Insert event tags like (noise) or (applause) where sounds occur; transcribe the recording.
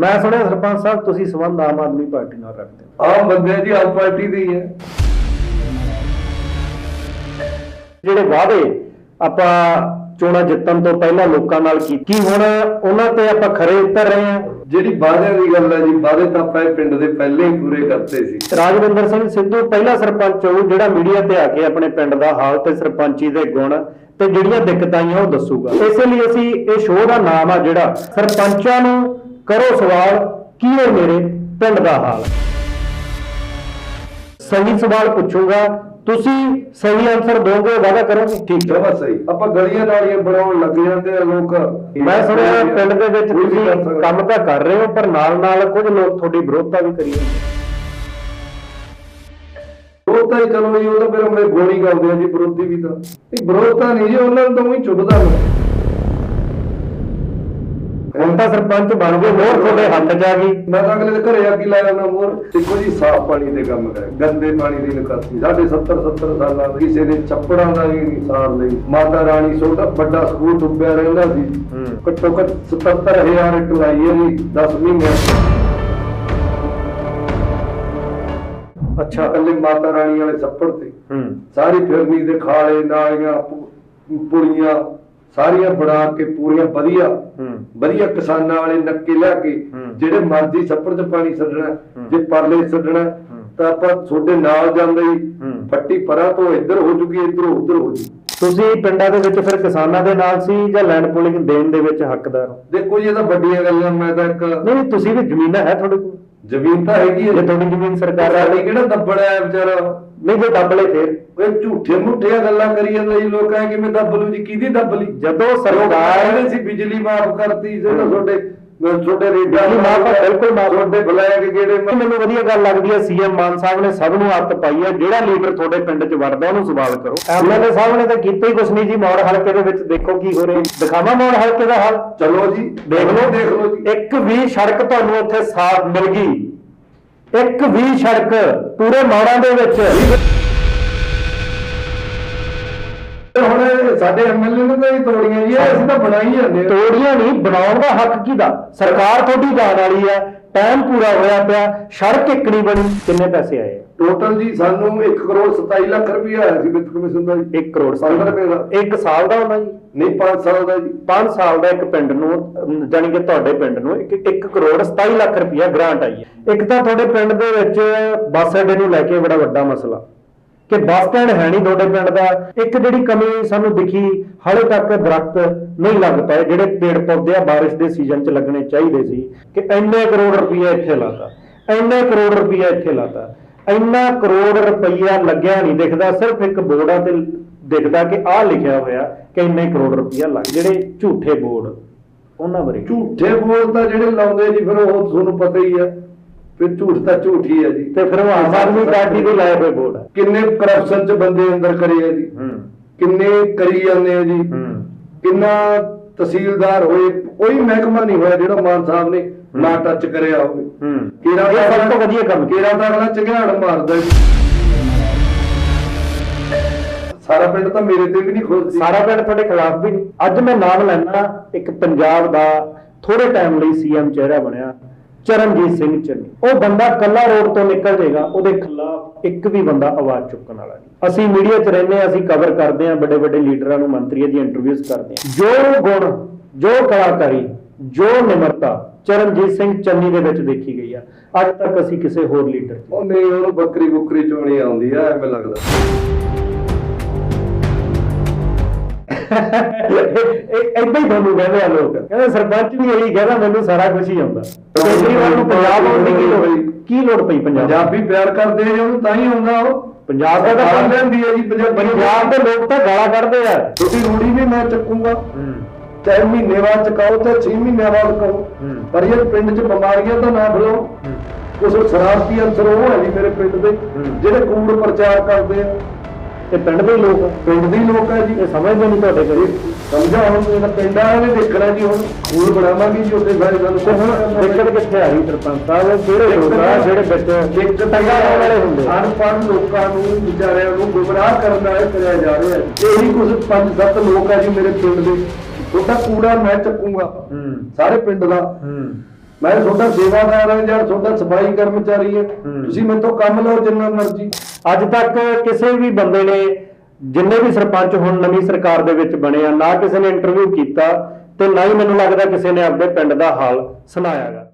ਮੈਂ ਸੁਣਿਆ ਸਰਪੰਚ ਸਾਹਿਬ ਤੁਸੀਂ ਸੰਬੰਧ ਆਮ ਆਦਮੀ ਪਾਰਟੀ ਨਾਲ ਰੱਖਦੇ ਹੋ। ਆਮ ਬੰਦੇ ਜੀ ਆਮ ਪਾਰਟੀ ਦੇ ਹੀ। ਜਿਹੜੇ ਵਾਅਦੇ ਆਪਾਂ ਚੋਣਾਂ ਜਿੱਤਣ ਤੋਂ ਪਹਿਲਾਂ ਲੋਕਾਂ ਨਾਲ ਕੀ ਕੀ ਹੁਣ ਉਹਨਾਂ ਤੇ ਆਪਾਂ ਖਰੇ ਉਤਰ ਰਹੇ ਹਾਂ? ਜਿਹੜੀ ਵਾਅਦਿਆਂ ਦੀ ਗੱਲ ਹੈ ਜੀ ਵਾਅਦੇ ਤਾਂ ਆਪਾਂ ਇਹ ਪਿੰਡ ਦੇ ਪਹਿਲੇ ਹੀ ਪੂਰੇ ਕਰਤੇ ਸੀ। ਰਾਜਵਿੰਦਰ ਸਿੰਘ ਸਿੱਧੂ ਪਹਿਲਾ ਸਰਪੰਚ ਹੋਊ ਜਿਹੜਾ ਮੀਡੀਆ ਤੇ ਆ ਕੇ ਆਪਣੇ ਪਿੰਡ ਦਾ ਹਾਲ ਤੇ ਸਰਪੰਚੀ ਦੇ ਗੁਣ ਤੇ ਜਿਹੜੀਆਂ ਦਿੱਕਤਾਂ ਆਈਆਂ ਉਹ ਦੱਸੂਗਾ। ਇਸੇ ਲਈ ਅਸੀਂ ਇਹ ਸ਼ੋਅ ਦਾ ਨਾਮ ਆ ਜਿਹੜਾ ਸਰਪੰਚਾਂ ਨੂੰ ਕਰੋ ਸਵਾਲ ਕੀ ਹੈ ਮੇਰੇ ਪਿੰਡ ਦਾ ਹਾਲ? ਸਹੀ ਸਵਾਲ ਪੁੱਛੂਗਾ ਤੁਸੀਂ ਸਹੀ ਆਨਸਰ ਦੋਗੇ ਵਾਅਦਾ ਕਰੋਗੇ? ਠੀਕ ਹੈ ਜਮਾ ਸਹੀ। ਆਪਾਂ ਗਲੀਆਂ ਨਾਲੀਆਂ ਬਣਾਉਣ ਲੱਗ ਆ ਲੋਕ ਮੈਂ ਸੁਣਿਆ ਪਿੰਡ ਦੇ ਵਿੱਚ ਤੁਸੀਂ ਸਕਦਾ। ਕੰਮ ਤਾਂ ਕਰ ਰਹੇ ਹੋ ਪਰ ਨਾਲ ਨਾਲ ਕੁਝ ਲੋਕ ਤੁਹਾਡੀ ਵਿਰੋਧਤਾ ਵੀ ਕਰੀ ਜਾਂਦੇ। ਉਹ ਤਾਂ ਹੀ ਚਲੋ ਜੀ ਉਹ ਤਾਂ ਫਿਰ ਆਪਣੇ ਗੋਲੀ ਕਰਦੇ ਆ ਜੀ ਵਿਰੋਧੀ ਵੀ ਤਾਂ। ਇਹ ਵਿਰੋਧਤਾ ਨਹੀਂ ਜੀ ਉਹਨਾਂ ਨੂੰ ਤਾਂ ਉਹੀ ਚੁੱਭਦਾ ਵਾ। ਤਾਂ ਸਰਪੰਚ ਬਣ ਗਏ ਹੋਰ ਤੁਹਾਡੇ ਹੱਥ ਆ ਗਈ। ਮੈਂ ਤਾਂ ਅਗਲੇ ਦੇ ਘਰੇ ਆ ਕੇ ਲਾਇਆ ਨਾ ਮੋਰ ਦੇਖੋ ਜੀ ਸਾਫ਼ ਪਾਣੀ ਦੇ ਕੰਮ ਕਰ ਗੰਦੇ ਪਾਣੀ ਦੀ ਨਿਕਾਸੀ। ਸਾਡੇ 70 70 ਸਾਲਾਂ ਤੋਂ ਕਿਸੇ ਨੇ ਛੱਪੜਾਂ ਦਾ ਵੀ ਨਹੀਂ ਸਾਰ ਲਈ। ਮਾਤਾ ਰਾਣੀ ਛੋਟਾ ਵੱਡਾ ਸਕੂਲ ਡੁੱਬਿਆ ਰਹਿੰਦਾ ਸੀ। ਹੂੰ। ਘੱਟੋ ਘੱਟ 77000 ਇੱਟ ਲਾਈ ਹੈ ਜੀ 10 ਮਹੀਨੇ ਅੱਛਾ। ਇਕੱਲੇ ਮਾਤਾ ਰਾਣੀ ਵਾਲੇ ਛੱਪੜ ਤੇ। ਹੂੰ। ਸਾਰੀ ਫਿਰਨੀ ਦੇ ਖਾਲੇ ਨਾਲੀਆਂ ਪੁ- ਪੁਲੀਆਂ ਸਾਰੀਆਂ ਬਣਾ ਕੇ ਪੂਰੀਆਂ ਵਧੀਆ ਵਧੀਆ ਕਿਸਾਨਾਂ ਵਾਲੇ ਨੱਕੇ ਲਿਆ ਕੇ। ਜਿਹੜੇ ਮਰਜ਼ੀ ਛੱਪੜ 'ਚ ਪਾਣੀ ਛੱਡਣਾ। ਜੇ ਪਰਲੇ ਛੱਡਣਾ। ਤਾਂ ਆਪਾਂ ਤੁਹਾਡੇ ਨਾਲ ਜਾਂਦੇ ਹੀ। ਫੱਟੀ ਪਰਾਂ ਤੋਂ ਇੱਧਰ ਹੋ ਜੂਗੀ ਇੱਧਰੋਂ ਉੱਧਰ ਹੋ ਜੂ ਤੁਸੀਂ ਪਿੰਡਾਂ ਦੇ ਵਿੱਚ ਫਿਰ ਕਿਸਾਨਾਂ ਦੇ ਨਾਲ ਸੀ ਜਾਂ ਲੈਂਡ ਪੂਲਿੰਗ ਦੇਣ ਦੇ ਵਿੱਚ ਹੱਕਦਾਰ ਹੋ ਦੇਖੋ ਜੀ ਇਹ ਤਾਂ ਵੱਡੀਆਂ ਗੱਲਾਂ ਮੈਂ ਤਾਂ ਇੱਕ ਨਹੀਂ ਤੁਸੀਂ ਵੀ ਜ਼ਮੀਨਾਂ ਹੈ ਤੁਹਾਡੇ ਕੋਲ ਜ਼ਮੀਨ ਤਾਂ ਹੈਗੀ ਹੈ। ਜੇ ਤੁਹਾਡੀ ਜ਼ਮੀਨ ਸਰਕਾਰ ਸਾਡੀ ਵਾਲੀ ਕਿਹੜਾ ਦੱਬੜ ਹੈ ਵਿਚਾਰਾ? ਨਹੀਂ ਜੇ ਦੱਬ ਲਏ ਫਿਰ। ਓਏ ਝੂਠੇ ਮੁੱਠੀਆਂ ਗੱਲਾਂ ਕਰੀ ਜਾਂਦੇ ਜੀ ਲੋਕ ਕਿਵੇਂ ਦੱਬ ਲੂ ਜੀ? ਕਿਹਦੀ ਦੱਬ ਲਈ? ਜਦੋਂ ਸਰਕਾਰ ਨੇ ਸੀ ਬਿਜਲੀ ਮਾਫ ਕਰਤੀ ਜਿਹੜਾ। ਤੁਹਾਡੇ ਤੁਹਾਡੇ ਰੇਡਾਂ ਬਿਜਲੀ ਮਾਫ਼ ਆ, ਬਿਲਕੁਲ ਮਾਫ਼ ਆ। ਤੁਹਾਡੇ ਬਲੈਕ ਮਾਫ਼ ਮੈਨੂੰ ਵਧੀਆ ਗੱਲ ਲੱਗਦੀ ਹੈ ਸੀਐਮ ਮਾਨ ਸਾਹਿਬ ਨੇ ਸਭ ਨੂੰ ਹੱਥ ਪਾਈ ਹੈ ਜਿਹੜਾ ਲੀਡਰ ਤੁਹਾਡੇ ਪਿੰਡ 'ਚ ਵੜਦਾ ਉਹਨੂੰ ਸਵਾਲ ਕਰੋ। ਐਮਐਲਏ ਸਾਹਿਬ ਨੇ ਤਾਂ ਕੀਤਾ ਹੀ ਕੁਛ ਨਹੀਂ ਜੀ ਮੌੜ ਹਲਕੇ ਦੇ ਵਿੱਚ ਦੇਖੋ ਕੀ ਹੋ ਰਿਹਾ। ਦਿਖਾਵਾਂ ਮੌੜ ਹਲਕੇ ਦਾ ਹਾਲ? ਚਲੋ ਜੀ ਦੇਖ ਲਓ। ਦੇਖ ਲਓ ਜੀ। ਇੱਕ ਵੀ ਸੜਕ ਤੁਹਾਨੂੰ ਉੱਥੇ ਸਾਫ਼ ਮਿਲ ਗਈ। ਇੱਕ ਵੀ ਸੜਕ ਪੂਰੇ ਮੌੜਾਂ ਦੇ ਵਿੱਚ। ਹੁਣ ਇਹ ਸਾਡੇ ਐਮਐਲਏ ਨੇ ਤਾਂ ਹੀ ਤੋੜੀਆਂ ਜੀ ਇਹ ਅਸੀਂ ਤਾਂ ਬਣਾਈ ਜਾਂਦੇ ਆ। ਤੋੜੀਆਂ ਨਹੀਂ ਬਣਾਉਣ ਦਾ ਹੱਕ ਕਿਹਦਾ? ਸਰਕਾਰ ਤੁਹਾਡੀ ਜਾਣ ਵਾਲੀ ਆ ਟਾਈਮ ਪੂਰਾ ਹੋਇਆ ਪਿਆ ਸੜਕ ਇੱਕ ਨਹੀਂ ਬਣੀ ਕਿੰਨੇ ਪੈਸੇ ਆਏ? ਟੋਟਲ ਜੀ ਸਾਨੂੰ 1 ਕਰੋੜ 27 ਲੱਖ ਰੁਪਏ ਆਇਆ ਸੀ ਵਿੱਤ ਕਮਿਸ਼ਨ ਦਾ ਜੀ। 1 ਕਰੋੜ ਪੰਜ ਰੁਪਏ ਦਾ। ਇੱਕ ਸਾਲ ਦਾ ਹੋਣਾ ਜੀ? ਨਹੀਂ 5 ਸਾਲ ਦਾ ਜੀ। 5 ਸਾਲ ਦਾ ਇੱਕ ਪਿੰਡ ਨੂੰ ਜਾਣੀ ਕਿ ਤੁਹਾਡੇ ਪਿੰਡ ਨੂੰ ਇੱਕ 1 ਕਰੋੜ 27 ਲੱਖ ਰੁਪਇਆ ਗ੍ਰਾਂਟ ਆਈ ਹੈ। ਇੱਕ ਤਾਂ ਤੁਹਾਡੇ ਪਿੰਡ ਦੇ ਵਿੱਚ ਬੱਸ ਅੱਡੇ ਨੂੰ ਲੈ ਕੇ ਬੜਾ ਵੱਡਾ ਮਸਲਾ। ਕਿ ਬੱਸ ਸਟੈਂਡ ਹੈ ਨਹੀਂ ਤੁਹਾਡੇ ਪਿੰਡ ਦਾ, ਇੱਕ ਜਿਹੜੀ ਕਮੀ ਸਾਨੂੰ ਦਿਖੀ, ਹਾਲੇ ਤੱਕ ਦਰਖਤ ਨਹੀਂ ਲੱਗ ਪਏ, ਜਿਹੜੇ ਪੇੜ ਪੌਦੇ ਆ, ਬਾਰਿਸ਼ ਦੇ ਸੀਜ਼ਨ 'ਚ ਲੱਗਣੇ ਚਾਹੀਦੇ ਸੀ, ਕਿ ਇੰਨੇ ਕਰੋੜ ਰੁਪਇਆ ਇੱਥੇ ਲਾਤਾ, ਇੰਨੇ ਕਰੋੜ ਰੁਪਇਆ ਇੱਥੇ ਲਾਤਾ, ਇੰਨਾ ਕਰੋੜ ਰੁਪਇਆ ਲੱਗਿਆ ਨਹੀਂ ਦਿਖਦਾ, ਸਿਰਫ ਇੱਕ ਬੋਰਡਾਂ ਤੇ ਦਿਖਦਾ ਕਿ ਆਹ ਲਿਖਿਆ ਹੋਇਆ ਕਿ ਇੰਨੇ ਕਰੋੜ ਰੁਪਇਆ ਲੱਗ, ਜਿਹੜੇ ਝੂਠੇ ਬੋਰਡ, ਉਹਨਾਂ ਬਾਰੇ। ਝੂਠੇ ਬੋਰਡ ਤਾਂ ਜਿਹੜੇ ਲਾਉਂਦੇ ਜੀ, ਫਿਰ ਉਹ ਤੁਹਾਨੂੰ ਪਤਾ ਹੀ ਆ। ਫਿਰ ਝੂਠ ਤਾਂ ਝੂਠ ਹੀ ਹੈ ਜੀ। ਤੇ ਫਿਰ ਉਹ ਆਮ ਆਦਮੀ ਪਾਰਟੀ ਦੇ ਲਾਏ ਹੋਏ ਬੋਰਡ ਕਿੰਨੇ ਕਰਪਸ਼ਨ ਚ ਬੰਦੇ ਅੰਦਰ ਕਰੇ ਆ ਜੀ। ਕਿੰਨੇ ਕਰੀ ਜਾਂਦੇ ਆ ਜੀ। ਕਿੰਨਾ ਤਹਿਸੀਲਦਾਰ ਹੋਏ ਕੋਈ ਮਹਿਕਮਾ ਨਹੀਂ ਹੋਇਆ ਜਿਹੜਾ ਮਾਨ ਸਾਹਿਬ ਨੇ ਨਾ ਟੱਚ ਕਰਿਆ ਹੋਵੇ। ਕੀੜਾ ਇਹ ਸਭ ਤੋਂ ਵਧੀਆ ਕੰਮ। ਕੀੜਾ ਤਾਂ ਅਗਲਾ ਝਗਿਆੜ ਮਾਰਦਾ ਜੀ। ਸਾਰਾ ਪਿੰਡ ਤਾਂ ਮੇਰੇ ਤੇ ਵੀ ਨਹੀਂ ਖੁਸ਼ ਸਾਰਾ ਪਿੰਡ ਤੁਹਾਡੇ ਖਿਲਾਫ ਵੀ। ਅੱਜ ਮੈਂ ਨਾਮ ਲੈਣਾ ਇੱਕ ਪੰਜਾਬ ਦਾ ਥੋੜੇ ਟਾਈਮ ਲਈ ਸੀਐਮ ਚਿਹਰਾ ਬਣਿਆ। ਚਰਨਜੀਤ ਸਿੰਘ ਚੰਨੀ। ਉਹ ਬੰਦਾ ਕੱਲਾ ਰੋਡ ਤੋਂ ਨਿਕਲ ਜਾਏਗਾ ਉਹਦੇ ਖਿਲਾਫ ਇੱਕ ਵੀ ਬੰਦਾ ਆਵਾਜ਼ ਚੁੱਕਣ ਵਾਲਾ ਨਹੀਂ। ਅਸੀਂ ਮੀਡੀਆ 'ਚ ਰਹਿੰਦੇ ਹਾਂ ਅਸੀਂ ਕਵਰ ਕਰਦੇ ਹਾਂ ਵੱਡੇ ਵੱਡੇ ਲੀਡਰਾਂ ਨੂੰ ਮੰਤਰੀਆਂ ਦੀ ਇੰਟਰਵਿਊਜ਼ ਕਰਦੇ ਹਾਂ। ਜੋ ਗੁਣ ਜੋ ਕਲਾਕਾਰੀ ਜੋ ਨਿਮਰਤਾ ਚਰਨਜੀਤ ਸਿੰਘ ਚੰਨੀ ਦੇ ਵਿੱਚ ਦੇਖੀ ਗਈ ਆ। ਅੱਜ ਤੱਕ ਅਸੀਂ ਕਿਸੇ ਹੋਰ ਲੀਡਰ ਉਹ ਨਹੀਂ ਉਹਨੂੰ ਬੱਕਰੀ ਬੁੱਕਰੀ ਚੋਣੀ ਆਉਂਦੀ ਆ ਐਵੇਂ ਲੱਗਦਾ। (laughs) ਏਦਾਂ ਹੀ ਤੁਹਾਨੂੰ ਕਹਿੰਦੇ ਆ ਲੋਕ। ਕਹਿੰਦੇ ਸਰਪੰਚ ਵੀ ਇਹੀ ਕਹਿੰਦਾ ਮੈਨੂੰ ਸਾਰਾ ਕੁਝ ਹੀ ਆਉਂਦਾ। ਕੇਜਰੀਵਾਲ ਨੂੰ ਪੰਜਾਬ ਆਉਣ ਦੀ ਕੀ ਲੋੜ ਕੀ ਲੋੜ ਪਈ ਪੰਜਾਬ? ਪੰਜਾਬੀ ਪਿਆਰ ਕਰਦੇ ਨੇ ਉਹਨੂੰ ਤਾਂ ਹੀ ਆਉਂਦਾ ਉਹ। ਪੰਜਾਬ ਦਾ ਤਾਂ ਲੈਂਦੀ ਹੈ ਜੀ ਪੰਜਾਬੀ ਦੇ ਲੋਕ। ਤਾਂ ਗਾਲਾਂ ਕੱਢਦੇ ਆ। ਛੋਟੀ ਰੋੜੀ ਵੀ ਮੈਂ ਚੱਕੂੰਗਾ। ਚਾਹੇ ਮਹੀਨੇ ਬਾਅਦ ਚਕਾਓ ਤੇ 6 ਮਹੀਨੇ ਬਾਅਦ ਹੂੰ। ਪਰ ਇਹ ਪਿੰਡ 'ਚ ਬਿਮਾਰੀਆਂ ਤਾਂ ਨਾ ਫੈਲਾਓ। ਕੁਝ ਸ਼ਰਾਰਤੀ ਅੰਸਰ ਉਹ ਹੈ ਜੀ ਮੇਰੇ ਪਿੰਡ ਦੇ। ਜਿਹੜੇ ਕੂੜ ਪ੍ਰਚਾਰ ਕਰਦੇ ਆ। ਤੇ ਪਿੰਡ ਦੇ ਲੋਕ ਪਿੰਡ ਦੇ ਲੋਕ ਹੈ ਜੀ। ਇਹ ਸਮਝਦੇ ਨਹੀਂ ਤੁਹਾਡੇ ਕਦੇ ਸਮਝਾ ਹੁਣ ਇਹਦਾ ਪਿੰਡ ਵਾਲਿਆਂ ਨੇ ਦੇਖਣਾ ਜੀ ਹੁਣ। ਸਕੂਲ ਬਣਾਵਾਂਗੇ ਜੀ ਉੱਥੇ ਸਾਰੇ ਸਾਨੂੰ ਤੇ ਹੁਣ ਦਿੱਕਤ ਕਿੱਥੇ ਆ ਰਹੀ ਸਰਪੰਚ ਸਾਹਿਬ ਕਿਹੜੇ ਲੋਕ ਆ ਜਿਹੜੇ ਵਿੱਚ ਇੱਕ ਟੰਗਾ ਲਾਉਣ ਵਾਲੇ ਹੁੰਦੇ ਆ? ਅਨਪੜ੍ਹ ਲੋਕਾਂ ਨੂੰ ਵਿਚਾਰਿਆਂ ਨੂੰ ਗੁੰਮਰਾਹ ਕਰਨ ਵਾਲੇ ਕਰਿਆ ਜਾ ਰਿਹਾ ਹੈ। ਇਹੀ ਕੁਝ ਪੰਜ ਸੱਤ ਲੋਕ ਆ ਜੀ ਮੇਰੇ ਪਿੰਡ ਦੇ। ਤੁਹਾਡਾ ਕੂੜਾ ਮੈਂ ਚੱਕੂੰਗਾ। ਸਾਰੇ ਪਿੰਡ ਦਾ। ਮੈਂ ਤੁਹਾਡਾ ਸੇਵਾਦਾਰ ਹਾਂ ਜਾਂ ਤੁਹਾਡਾ ਸਫ਼ਾਈ ਕਰਮਚਾਰੀ ਹਾਂ। ਤੁਸੀਂ ਮੇਰੇ ਤੋਂ ਕੰਮ ਲਓ ਜਿੰਨਾ ਮਰਜ਼ੀ। ਅੱਜ ਤੱਕ ਕਿਸੇ ਵੀ ਬੰਦੇ ਨੇ ਜਿੰਨੇ ਵੀ ਸਰਪੰਚ ਹੁਣ ਨਵੀਂ ਸਰਕਾਰ ਦੇ ਵਿੱਚ ਬਣੇ ਆ ਨਾ ਕਿਸੇ ਨੇ ਇੰਟਰਵਿਊ ਕੀਤਾ ਤੇ ਨਾ ਹੀ ਮੈਨੂੰ ਲੱਗਦਾ ਕਿਸੇ ਨੇ ਆਪਣੇ ਪਿੰਡ ਦਾ ਹਾਲ ਸੁਣਾਇਆਗਾ।